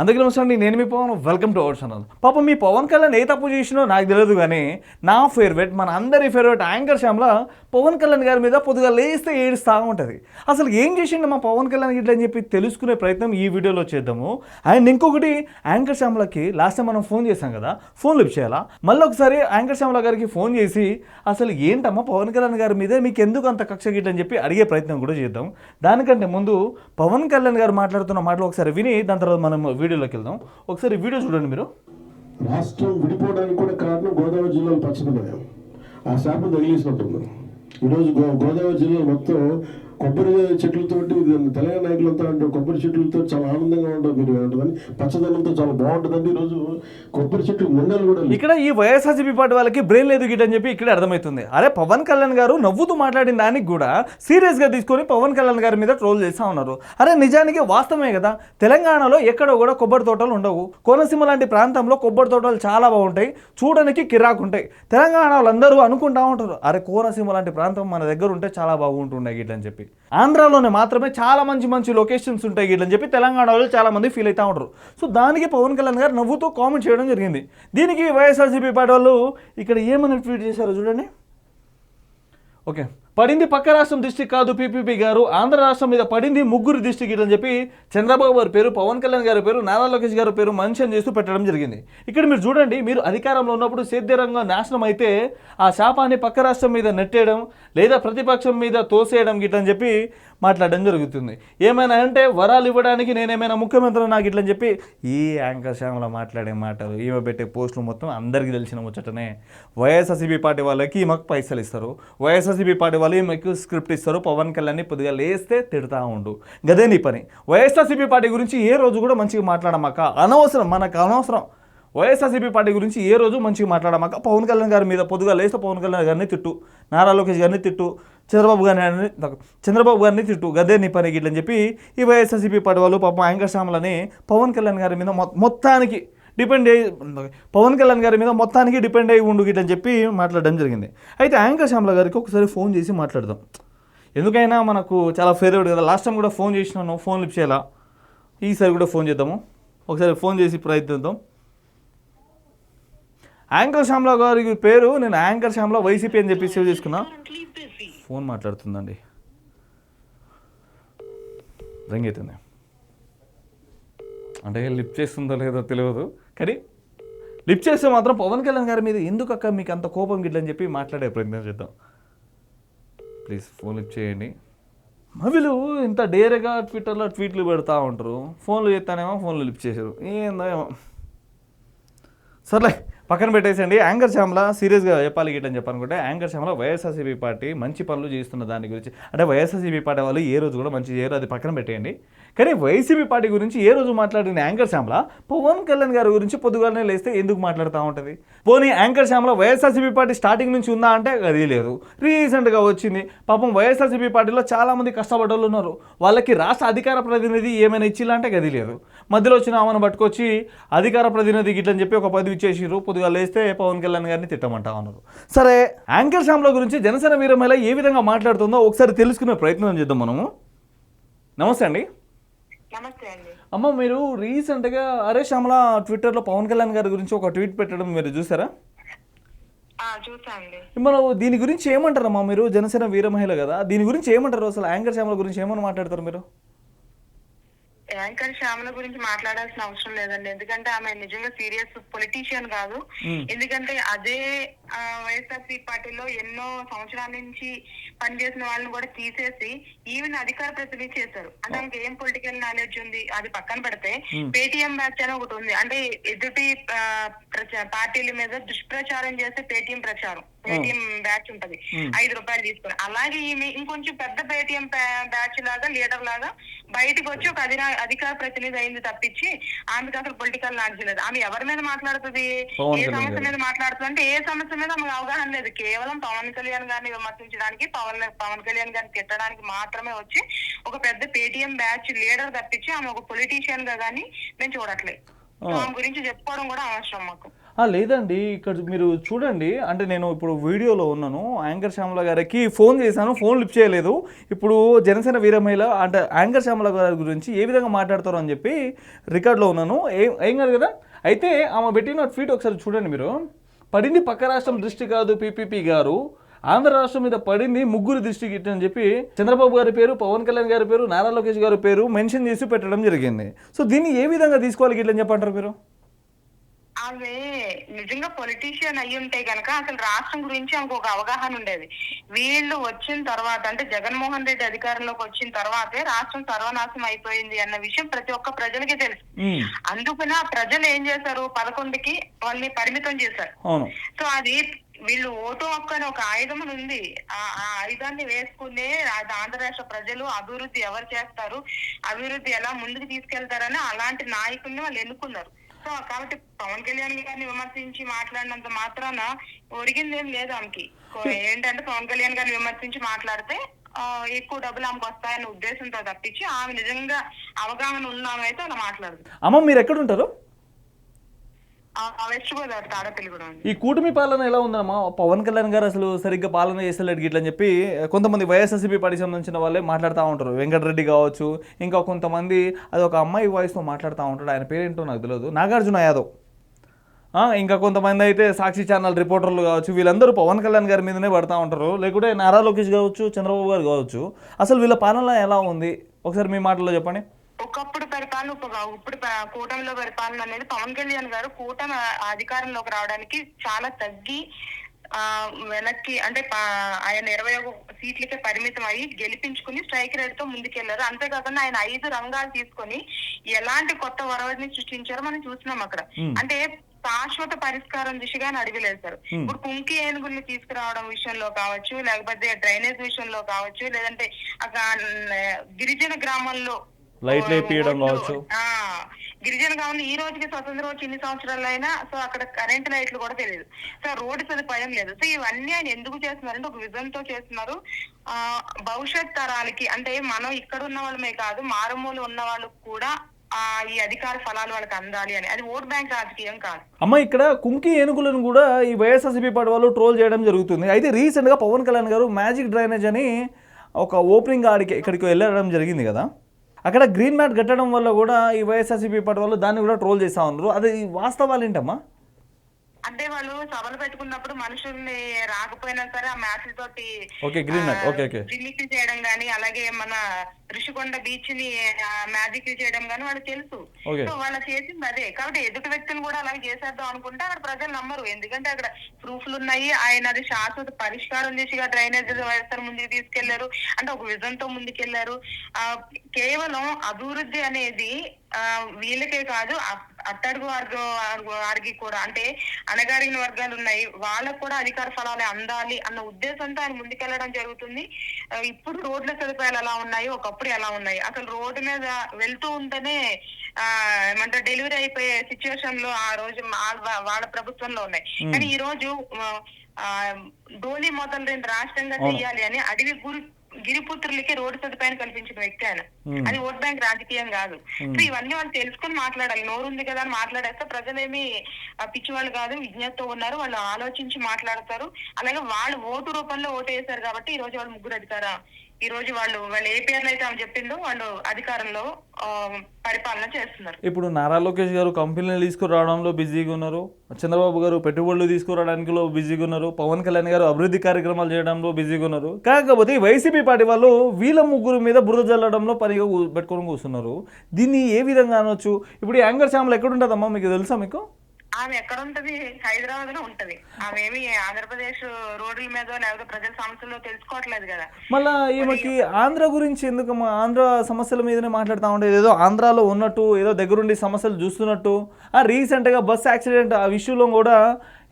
అందుకే నమస్తే నేను మీ Pavan. Welcome to our channel పాపం మీ పవన్ కళ్యాణ్ ఏ తప్పు చేసినో నాకు తెలియదు కానీ నా ఫేవరెట్ మన అందరి ఫేవరెట్ యాంకర్ శ్యామ్ల పవన్ కళ్యాణ్ గారి మీద పొద్దుగా లేస్తే ఏడుస్తూ ఉంటుంది. అసలు ఏం చేసిండు మా పవన్ కళ్యాణ్ గిట్ల అని చెప్పి తెలుసుకునే ప్రయత్నం ఈ వీడియోలో చేద్దాము. అండ్ ఇంకొకటి యాంకర్ శ్యామ్లకి లాస్ట్ టైం మనం ఫోన్ చేసాం కదా ఫోన్ లిఫ్ట్ చేయాలా? మళ్ళీ ఒకసారి యాంకర్ శ్యామ్ల గారికి ఫోన్ చేసి అసలు ఏంటమ్మా పవన్ కళ్యాణ్ గారి మీద మీకు ఎందుకు అంత కక్ష గిట్లని చెప్పి అడిగే ప్రయత్నం కూడా చేద్దాం. దానికంటే ముందు పవన్ కళ్యాణ్ గారు మాట్లాడుతున్న మాటలు ఒకసారి విని దాని తర్వాత మనం వీడియోలోకి వెళ్దాం. ఒకసారి వీడియో చూడండి మీరు. రాష్ట్రం విడిపోవడానికి కూడా కారణం గోదావరి జిల్లాలో పచ్చదనం ఆ శాపం తగిలేసినట్టుంది ఈరోజు గో గోదావరి జిల్లా మొత్తం కొబ్బరి చెట్లతోటి తెలంగాణ నాయకులంతా అంటే కొబ్బరి చెట్లతో చాలా ఆనందంగా ఉంటుంది మీరు ఉంటుందని పచ్చదనంతో చాలా బాగుంటుందండి ఈరోజు కొబ్బరి చెట్లు ముండలు కూడా ఇక్కడ ఈ వైఎస్ఆర్సీపీ పార్టీ వాళ్ళకి బ్రెయిన్ లేదు గిట్ అని చెప్పి ఇక్కడ అర్థమవుతుంది. అరే పవన్ కళ్యాణ్ గారు నవ్వుతూ మాట్లాడిన దానికి కూడా సీరియస్గా తీసుకొని పవన్ కళ్యాణ్ గారి మీద ట్రోల్ చేస్తూ ఉన్నారు. అరే నిజానికి వాస్తవమే కదా? తెలంగాణలో ఎక్కడో కూడా కొబ్బరి తోటలు ఉండవు. కోనసీమ లాంటి ప్రాంతంలో కొబ్బరి తోటలు చాలా బాగుంటాయి. చూడడానికి కిరాకు ఉంటాయి. తెలంగాణ వాళ్ళందరూ అనుకుంటా ఉంటారు. అరే కోనసీమ లాంటి ప్రాంతం మన దగ్గర ఉంటే చాలా బాగుంటుండే గిట్లని చెప్పి. ఆంధ్రాలోనే మాత్రమే చాలా మంచి మంచి లొకేషన్స్ ఉంటాయి గిట్ల చెప్పి తెలంగాణ వాళ్ళు చాలా మంది ఫీల్ అవుతూ ఉంటారు. సో దానికి పవన్ కళ్యాణ్ గారు నవ్వుతూ కామెంట్ చేయడం జరిగింది. దీనికి వైఎస్ఆర్సీపీ పార్టీ వాళ్ళు ఇక్కడ ఏమని ట్వీట్ చేశారో చూడండి. ఓకే. పడింది పక్క రాష్ట్రం దృష్టి కాదు పీపీపీ గారు ఆంధ్ర రాష్ట్రం మీద పడింది ముగ్గురు దృష్టికి అని చెప్పి చంద్రబాబు గారి పేరు పవన్ కళ్యాణ్ గారి పేరు నారా లోకేష్ గారి పేరు మెన్షన్ చేస్తూ పెట్టడం జరిగింది. ఇక్కడ మీరు చూడండి మీరు అధికారంలో ఉన్నప్పుడు సేద్యరంగం నాశనం అయితే ఆ శాపాన్ని పక్క రాష్ట్రం మీద నెట్టేయడం లేదా ప్రతిపక్షం మీద తోసేయడం గిట్లని చెప్పి మాట్లాడడం జరుగుతుంది. ఏమైనా అంటే వరాలు ఇవ్వడానికి నేనేమైనా ముఖ్యమంత్రి నాకు ఇట్లని చెప్పి ఈ యాంకర్ శ్యామల మాట్లాడే మాటలు ఈమె పెట్టే పోస్టులు మొత్తం అందరికీ తెలిసిన ముచ్చటనే. వైఎస్ఆర్సీబీ పార్టీ వాళ్ళకి మాకు పైసలు ఇస్తారు. వైఎస్ఆర్సీబీ పార్టీ వాళ్ళు స్క్రిప్ట్ ఇస్తారు. పవన్ కళ్యాణ్ని పొద్దుగా లేస్తే తిడతా ఉండు. గదే నీ పని. వైఎస్ఆర్సీపీ పార్టీ గురించి ఏ రోజు కూడా మంచిగా మాట్లాడమాక. అనవసరం మనకు అనవసరం. వైఎస్ఆర్సీపీ పార్టీ గురించి ఏ రోజు మంచిగా మాట్లాడమాక. పవన్ కళ్యాణ్ గారి మీద పొద్దుగా లేస్తే పవన్ కళ్యాణ్ గారిని తిట్టు. నారా లోకేష్ గారిని తిట్టు. చంద్రబాబు గారిని చంద్రబాబు గారిని తిట్టు. గదే నీ పని గిట్లని చెప్పి ఈ వైఎస్ఆర్సీపీ పార్టీ వాళ్ళు పాపం యాంకర్ శ్యామలని పవన్ కళ్యాణ్ గారి మీద మొత్తానికి డిపెండ్ అయ్యి పవన్ కళ్యాణ్ గారి మీద మొత్తానికి డిపెండ్ అయ్యి ఉండు గిట్లని చెప్పి మాట్లాడడం జరిగింది. అయితే యాంకర్ శ్యామల గారికి ఒకసారి ఫోన్ చేసి మాట్లాడదాం. ఎందుకైనా మనకు చాలా ఫేవరెట్ కదా. లాస్ట్ టైం కూడా ఫోన్ చేసినాను ఫోన్ లిఫ్ట్ చేయాలా? ఈసారి కూడా ఫోన్ చేద్దాము. ఒకసారి ఫోన్ చేసి ప్రయత్నిద్దాం. యాంకర్ శ్యామల గారి పేరు నేను యాంకర్ శ్యామల వైసీపీ అని చెప్పి సేవ్ చేసుకున్నా. ఫోన్ మాట్లాడుతుందండి. రింగ్ అవుతుంది అంటే లిఫ్ట్ చేస్తుందో లేదో తెలియదు. కానీ లిఫ్ట్ చేస్తే మాత్రం పవన్ కళ్యాణ్ గారి మీద ఎందుకు అక్క మీకు అంత కోపం గిట్లని చెప్పి మాట్లాడే ప్రయత్నం చేద్దాం. ప్లీజ్ ఫోన్ లిఫ్ట్ చేయండి. వీళ్ళు ఇంత డేరేగా ట్విట్టర్లో ట్వీట్లు పెడతా ఉంటారు. ఫోన్లు చేస్తానేమో ఫోన్లు లిఫ్ట్ చేశారు. ఏందో ఏమో. సర్లే పక్కన పెట్టేసండి యాంకర్ శ్యామల సీరియస్గా చెప్పాలి గిట్లని చెప్పనుకుంటే యాంకర్ శ్యామల వైఎస్ఆర్సీపీ పార్టీ మంచి పనులు చేస్తున్న దాని గురించి. అంటే వైఎస్ఆర్సీపీ పార్టీ వాళ్ళు ఏ రోజు కూడా మంచి చేయరు. అది పక్కన పెట్టేయండి. కానీ వైసీపీ పార్టీ గురించి ఏ రోజు మాట్లాడిన యాంకర్ శ్యామల? పవన్ కళ్యాణ్ గారి గురించి పొద్దుగాలనే లేస్తే ఎందుకు మాట్లాడుతూ ఉంటుంది? పోనీ anchor Shyamala YSRCP party starting నుంచి ఉందా అంటే అది లేదు. రీసెంట్గా వచ్చింది. పాపం వైఎస్ఆర్సీపీ పార్టీలో చాలామంది కష్టపడ్డోళ్ళు ఉన్నారు. వాళ్ళకి రాష్ట్ర అధికార ప్రతినిధి ఏమైనా ఇచ్చిలా అంటే గది లేదు. మధ్యలో వచ్చిన ఆమెను పట్టుకొచ్చి అధికార ప్రతినిధి గిట్లని చెప్పి ఒక పదవి ఇచ్చేసిర్రు. పొద్దుగా లేస్తే పవన్ కళ్యాణ్ గారిని తిట్టమంటా ఉన్నారు. సరే యాంకర్ శ్యామ్ల గురించి జనసేన వీరమహిళ ఏ విధంగా మాట్లాడుతుందో ఒకసారి తెలుసుకునే ప్రయత్నం చేద్దాం మనము. నమస్తే అండి. అమ్మ మీరు రీసెంట్గా అరే శ్యామల ట్విట్టర్లో పవన్ కళ్యాణ్ గారి గురించి ఒక ట్వీట్ పెట్టడం మీరు చూసారా? మనం దీని గురించి ఏమంటారమ్మా మీరు? జనసేన వీర మహిళ కదా. దీని గురించి ఏమంటారు? అసలు యాంకర్ శ్యామల గురించి ఏమని మాట్లాడతారు మీరు? యాంకర్ శ్యామల గురించి మాట్లాడాల్సిన అవసరం లేదండి. ఎందుకంటే ఆమె నిజంగా సీరియస్ పొలిటీషియన్ కాదు. ఎందుకంటే అదే వైఎస్ఆర్సీ పార్టీలో ఎన్నో సంవత్సరాల నుంచి పనిచేసిన వాళ్ళని కూడా తీసేసి ఈవెన్ అధికార ప్రతినిధి చేశారు. అంటే ఆమెకి ఏం పొలిటికల్ నాలెడ్జ్ ఉంది అది పక్కన పెడితే పేటిఎం బ్యాచ్ అని ఒకటి ఉంది. అంటే ఎదుటి పార్టీల మీద దుష్ప్రచారం చేసే పేటిఎం ప్రచారం. పేటిఎం బ్యాచ్ ఉంటది. ఐదు రూపాయలు తీసుకుని. అలాగే ఈమె ఇంకొంచెం పెద్ద పేటిఎం బ్యాచ్ లాగా లీడర్ లాగా బయటకు వచ్చి ఒక అధిరా అధికార ప్రతినిధి అయింది తప్పించి ఆమెకు అసలు పొలిటికల్ నాలెడ్జ్ లేదు. ఆమె ఎవరి మీద మాట్లాడుతుంది? ఏ సమస్య. మీద మాట్లాడుతుంది? అంటే ఏ సమస్య మీద ఆమెకు అవగాహన లేదు. కేవలం పవన్ కళ్యాణ్ గారిని విమర్శించడానికి పవన్ పవన్ కళ్యాణ్ గారిని తిట్టడానికి మాత్రమే వచ్చి ఒక పెద్ద పేటిఎం బ్యాచ్ లీడర్ తప్పించి ఆమె ఒక పొలిటీషియన్గా గానీ మేము చూడట్లేదు. ఆమె గురించి చెప్పుకోవడం కూడా అవసరం మాకు. లేదండి ఇక్కడ మీరు చూడండి అంటే నేను ఇప్పుడు వీడియోలో ఉన్నాను. యాంకర్ శ్యామల గారికి ఫోన్ చేశాను ఫోన్ లిఫ్ట్ చేయలేదు. ఇప్పుడు జనసేన వీరమహిళ అంటే యాంకర్ శ్యామల గారి గురించి ఏ విధంగా మాట్లాడతారో అని చెప్పి రికార్డులో ఉన్నాను. ఏం ఏం కాదు కదా? అయితే ఆమె పెట్టిన ట్వీట్ ఒకసారి చూడండి మీరు. పడింది పక్క రాష్ట్రం దృష్టి కాదు పీపీపీ గారు. ఆంధ్ర రాష్ట్రం మీద పడింది ముగ్గురు దృష్టికి ఇట్ట అని చెప్పి చంద్రబాబు గారి పేరు పవన్ కళ్యాణ్ గారి పేరు నారా లోకేష్ గారి పేరు మెన్షన్ చేసి పెట్టడం జరిగింది. సో దీన్ని ఏ విధంగా తీసుకోవాలి గిట్లని చెప్పంటారు మీరు? ఆమె నిజంగా పొలిటీషియన్ అయ్యి ఉంటే గనక అసలు రాష్ట్రం గురించి ఆమెకు ఒక అవగాహన ఉండేది. వీళ్ళు వచ్చిన తర్వాత అంటే జగన్మోహన్ రెడ్డి అధికారంలోకి వచ్చిన తర్వాతే రాష్ట్రం సర్వనాశనం అయిపోయింది అన్న విషయం ప్రతి ఒక్క ప్రజలకి తెలుసు. అందుకని ప్రజలు ఏం చేశారు? పదకొండుకి వాళ్ళని పరిమితం చేశారు. సో అది వీళ్ళు ఓటు హక్కు అని ఒక ఆయుధం అని ఉంది. ఆ ఆ ఆయుధాన్ని వేసుకునే ఆంధ్ర రాష్ట్ర ప్రజలు అభివృద్ధి ఎవరు చేస్తారు? అభివృద్ధి ఎలా ముందుకు తీసుకెళ్తారని అలాంటి నాయకుల్ని వాళ్ళు ఎన్నుకున్నారు. సో కాబట్టి పవన్ కళ్యాణ్ గారిని విమర్శించి మాట్లాడినంత మాత్రాన ఒరిగింది ఏం లేదు ఆమెకి. ఏంటంటే పవన్ కళ్యాణ్ గారిని విమర్శించి మాట్లాడితే ఎక్కువ డబ్బులు ఆమెకు వస్తాయన్న ఉద్దేశంతో తప్పించి ఆమె నిజంగా అవగాహన ఉన్నామైతే అలా మాట్లాడదు అమ్మ మీరు ఎక్కడ ఉంటారు? వెస్ట్ గోదావరి ఈ కూటమి పాలన ఎలా ఉందమ్మా? పవన్ కళ్యాణ్ గారు అసలు సరిగ్గా పాలన చేస్తలేడు గిట్లని చెప్పి కొంతమంది వైఎస్ఎస్సిపి పార్టీకి సంబంధించిన వాళ్ళే మాట్లాడుతూ ఉంటారు. వెంకటరెడ్డి కావచ్చు ఇంకా కొంతమంది అది ఒక అమ్మాయి వాయిస్తో మాట్లాడుతూ ఉంటాడు. ఆయన పేరేంటో నాకు తెలియదు నాగార్జున యాదవ్. ఇంకా కొంతమంది అయితే సాక్షి ఛానల్ రిపోర్టర్లు కావచ్చు వీళ్ళందరూ పవన్ కళ్యాణ్ గారి మీదనే పడతా ఉంటారు. లేకుంటే నారా లోకేష్ కావచ్చు చంద్రబాబు గారు కావచ్చు. అసలు వీళ్ళ పాలన ఎలా ఉంది? ఒకసారి మీ మాటల్లో చెప్పండి. ఒకప్పుడు పరిపాలన ఒక ఇప్పుడు కూటమిలో పరిపాలన అనేది పవన్ కళ్యాణ్ గారు కూటమి అధికారంలోకి రావడానికి చాలా తగ్గి ఆ వెనక్కి అంటే ఆయన ఇరవై ఒక సీట్లకే పరిమితం అయ్యి గెలిపించుకుని స్ట్రైక్ రేట్తో ముందుకెళ్ళారు అంతేకాకుండా ఆయన ఐదు రంగాలు తీసుకొని ఎలాంటి కొత్త వరవడిని సృష్టించారో మనం చూస్తున్నాం అక్కడ. అంటే శాశ్వత పరిష్కారం దిశగా అడుగులేశారు. ఇప్పుడు కుంకి ఏనుగుల్ని తీసుకురావడం విషయంలో కావచ్చు లేకపోతే డ్రైనేజ్ విషయంలో కావచ్చు లేదంటే గిరిజన గ్రామాల్లో లైట్లు వేపియడం కావచ్చు. గిరిజన గ్రామంలో ఈ రోజుకి స్వతంత్రం వచ్చి ఇన్ని సంవత్సరాలు అయినా సో అక్కడ కరెంట్ లైట్లు కూడా తెలియదు. సో రోడ్డు సదుపాయం లేదు. సో ఇవన్నీ ఆయన ఎందుకు చేస్తున్నారంటే ఒక విజన్తో చేస్తున్నారు. ఆ భవిష్యత్ తరాలకి అంటే మనం ఇక్కడ ఉన్న వాళ్ళమే కాదు మారుమూల ఉన్న వాళ్ళకు కూడా ఆ ఈ అధికార ఫలాలు వాళ్ళకి అందాలి అని. అది ఓట్ బ్యాంక్ రాజకీయం కాదు. అమ్మ ఇక్కడ కుంకి ఏనుగులను కూడా ఈ వైఎస్ఆర్సీపీ పార్టీ వాళ్ళు ట్రోల్ చేయడం జరుగుతుంది. అయితే రీసెంట్గా పవన్ కళ్యాణ్ గారు మ్యాజిక్ డ్రైనేజ్ అని ఒక ఓపెనింగ్ ఆడికి ఇక్కడికి వెళ్ళడం జరిగింది కదా? అక్కడ గ్రీన్ మ్యాట్ కట్టడం వల్ల కూడా ఈ వైఎస్ఆర్సీపీ పార్టీ వాళ్ళు దాన్ని కూడా ట్రోల్ చేస్తూ ఉన్నారు. అది వాస్తవాలు ఏంటమ్మా అంటే వాళ్ళు సభలు పెట్టుకున్నప్పుడు మనుషుల్ని రాకపోయినా సరే ఆ మ్యాచ్ల తోటి ఓకే గ్రీన్ ఓకే ఓకే. జిమ్మిక్లు చేయడం గానీ అలాగే మన ఋషికొండ బీచ్ని మ్యాజిక్ చేయడం గానీ వాళ్ళకి తెలుసు. సో వాళ్ళు చేసింది అదే. కాబట్టి ఎదుటి వ్యక్తులు కూడా అలాగే చేసేద్దాం అనుకుంటే అక్కడ ప్రజలు నమ్మరు. ఎందుకంటే అక్కడ ప్రూఫ్లు ఉన్నాయి. ఆయన అది శాశ్వత పరిష్కారం దిశగా డ్రైనేజ్ వ్యవస్థను ముందుకు తీసుకెళ్ళారు. అంటే ఒక విజన్తో ముందుకెళ్ళారు. ఆ కేవలం అభివృద్ధి అనేది ఆ వీళ్ళకే కాదు అట్టడుగు వర్గం వారికి కూడా అంటే అణగారిన వర్గాలు ఉన్నాయి. వాళ్ళకు కూడా అధికార ఫలాలు అందాలి అన్న ఉద్దేశంతో ఆయన ముందుకెళ్ళడం జరుగుతుంది. ఇప్పుడు రోడ్ల సదుపాయాలు ఎలా ఉన్నాయి? ఒకప్పుడు ఎలా ఉన్నాయి? అసలు రోడ్డు మీద వెళ్తూ ఉంటేనే ఆ ఏమంటారు డెలివరీ అయిపోయే సిచ్యువేషన్లో ఆ రోజు వాళ్ళ ప్రభుత్వంలో ఉన్నాయి. కానీ ఈ రోజు ఆ, డోలీ మొదలు రెండు రాష్ట్రంగా చెయ్యాలి అని అడవి గురి గిరిపుత్రులకి రోడ్డు సదుపాయం కల్పించిన వ్యక్తి ఆయన. అది ఓట్ బ్యాంక్ రాజకీయం కాదు. సో ఇవన్నీ వాళ్ళు తెలుసుకొని మాట్లాడాలి. నోరు ఉంది కదా అని మాట్లాడేస్తే ప్రజలేమి పిచ్చి వాళ్ళు కాదు విజ్ఞతతో ఉన్నారు. వాళ్ళు ఆలోచించి మాట్లాడతారు. అలాగే వాళ్ళు ఓటు రూపంలో ఓటు వేశారు కాబట్టి ఈ రోజు వాళ్ళు ముగ్గురు అధికార ఈ రోజు వాళ్ళు వాళ్ళు ఏ పేర్లు అయితే ఆమె చెప్పిందో వాళ్ళు అధికారంలో పరిపాలన చేస్తున్నారు. ఇప్పుడు నారా లోకేష్ గారు కంపెనీలు తీసుకురావడంలో బిజీగా ఉన్నారు. చంద్రబాబు గారు పెట్టుబడులు తీసుకురావడానికి బిజీగా ఉన్నారు. పవన్ కళ్యాణ్ గారు అభివృద్ధి కార్యక్రమాలు చేయడంలో బిజీగా ఉన్నారు. కాకపోతే ఈ వైసీపీ పార్టీ వాళ్ళు వీళ్ళ ముగ్గురు మీద బురద జల్లడంలో పనిగా కూ- పెట్టుకొని కూర్చున్నారు. దీన్ని ఏ విధంగా అనొచ్చు? ఇప్పుడు ఈ యాంగర్ శ్యామలు ఎక్కడ ఉంటుందమ్మా మీకు తెలుసా మీకు? ఆమె ఎక్కడ ఉంటది హైదరాబాద్లో ఉంటది. ఆమె ఏమి ఆంధ్రప్రదేశ్ రోడ్ల మీద లేకపోతే ప్రజల సమస్యల్లో తెలుసుకోవట్లేదు కదా. మళ్ళా ఈమెకి ఆంధ్ర గురించి ఎందుకమ్మా? ఆంధ్ర సమస్యల మీదనే మాట్లాడుతూ ఉండేది. ఏదో ఆంధ్రాలో ఉన్నట్టు ఏదో దగ్గరుండి సమస్యలు చూస్తున్నట్టు. ఆ రీసెంట్గా బస్ యాక్సిడెంట్ ఆ విషయంలో కూడా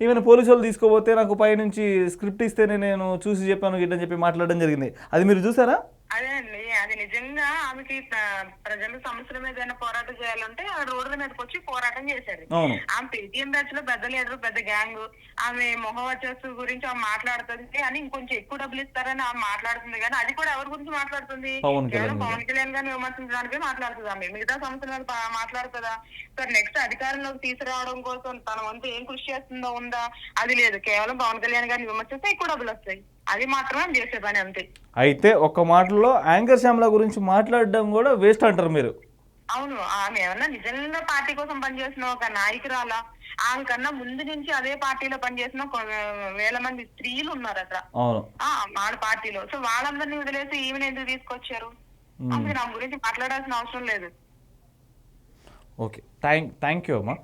ఈవెన్ పోలీసు వాళ్ళు తీసుకోపోతే నాకు పైనుంచి స్క్రిప్ట్ ఇస్తేనే నేను చూసి చెప్పాను గిట్లని చెప్పి మాట్లాడడం జరిగింది. అది మీరు చూసారా? అదే అండి అది నిజంగా ఆమెకి ప్ర- ప్రజల సమస్యల మీద ఏదైనా పోరాటం చేయాలంటే ఆ రోడ్ల మీదకి వచ్చి పోరాటం చేశారు. ఆమె పేటీఎం బ్యాచ్లో పెద్ద లీడర్ పెద్ద గ్యాంగ్ ఆమె మొహ వచ్చేస్తు గురించి ఆమె మాట్లాడుతుంది అని ఇంకొంచెం ఎక్కువ డబ్బులు ఇస్తారని ఆమె మాట్లాడుతుంది కానీ అది కూడా ఎవరి గురించి మాట్లాడుతుంది? కేవలం. పవన్ కళ్యాణ్ గారిని విమర్శించడానికే మాట్లాడుతుంది ఆమె. మిగతా సమస్యల మీద మాట్లాడుతుందా సార్ నెక్స్ట్ అధికారంలోకి తీసుకురావడం కోసం తన వంతు ఏం కృషి చేస్తుందో ఉందా? అది లేదు. కేవలం పవన్ కళ్యాణ్ గారిని విమర్శిస్తే ఎక్కువ డబ్బులు వస్తాయి. అది మాత్రమే చేసే పని అంతే. అయితే ఒక్క మాటలో యాంకర్ శ్యామల గురించి మాట్లాడడం కూడా వేస్ట్ అంటారు మీరు. అవును ఆమె ఏమన్నా నిజంగా పార్టీ కోసం పనిచేసిన ఒక నాయకురాలా? ఆమె కన్నా ముందు నుంచి అదే పార్టీలో పనిచేసిన ఒక వేల మంది స్త్రీలు ఉన్నారు అక్కడ. వాళ్ళ పార్టీలో. సో వాళ్ళందరినీ వదిలేసి ఈమెను ఎందుకు తీసుకొచ్చారు? నా గురించి మాట్లాడాల్సిన అవసరం లేదు. ఓకే. థ్యాంక్ థ్యాంక్ యూ అమ్మా.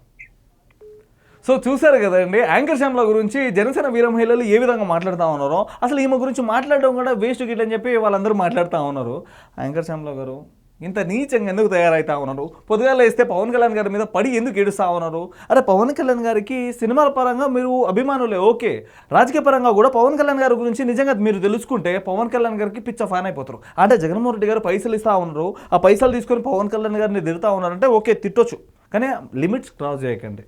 సో చూసారు కదండి యాంకర్ శ్యామ్ల గురించి జనసేన వీర మహిళలు ఏ విధంగా మాట్లాడుతూ ఉన్నారో అసలు ఈమె గురించి మాట్లాడడం కూడా వేస్ట్ గిట్ అని చెప్పి వాళ్ళందరూ మాట్లాడుతూ ఉన్నారు. యాంకర్ శ్యామ్ల గారు ఇంత నీచంగా ఎందుకు తయారవుతా ఉన్నారు? పొద్దుగాల వేస్తే పవన్ కళ్యాణ్ గారి మీద పడి ఎందుకు ఏడుస్తూ ఉన్నారు? అరే పవన్ కళ్యాణ్ గారికి సినిమాల పరంగా మీరు అభిమానులే ఓకే. రాజకీయ పరంగా కూడా పవన్ కళ్యాణ్ గారి గురించి నిజంగా మీరు తెలుసుకుంటే పవన్ కళ్యాణ్ గారికి పిచ్చ ఫ్యాన్ అయిపోతారు. అంటే జగన్మోహన్ రెడ్డి గారు పైసలు ఇస్తా ఉన్నారు ఆ పైసలు తీసుకొని పవన్ కళ్యాణ్ గారిని తిడతా ఉన్నారంటే ఓకే తిట్టొచ్చు. కానీ లిమిట్స్ క్రాస్ చేయకండి.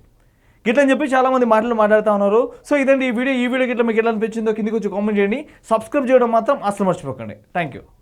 గిట్లని చెప్పి చాలా మంది మాటలు మాట్లాడుతూ ఉన్నారు. సో ఇదండి ఈ వీడియో. ఈ వీడియో గిట్ల మీకు ఎలా అనిపించిందో కిందికి వచ్చి కామెంట్ చేయండి. సబ్స్క్రైబ్ చేయడం మాత్రం అసలు మర్చిపోకండి. Thank you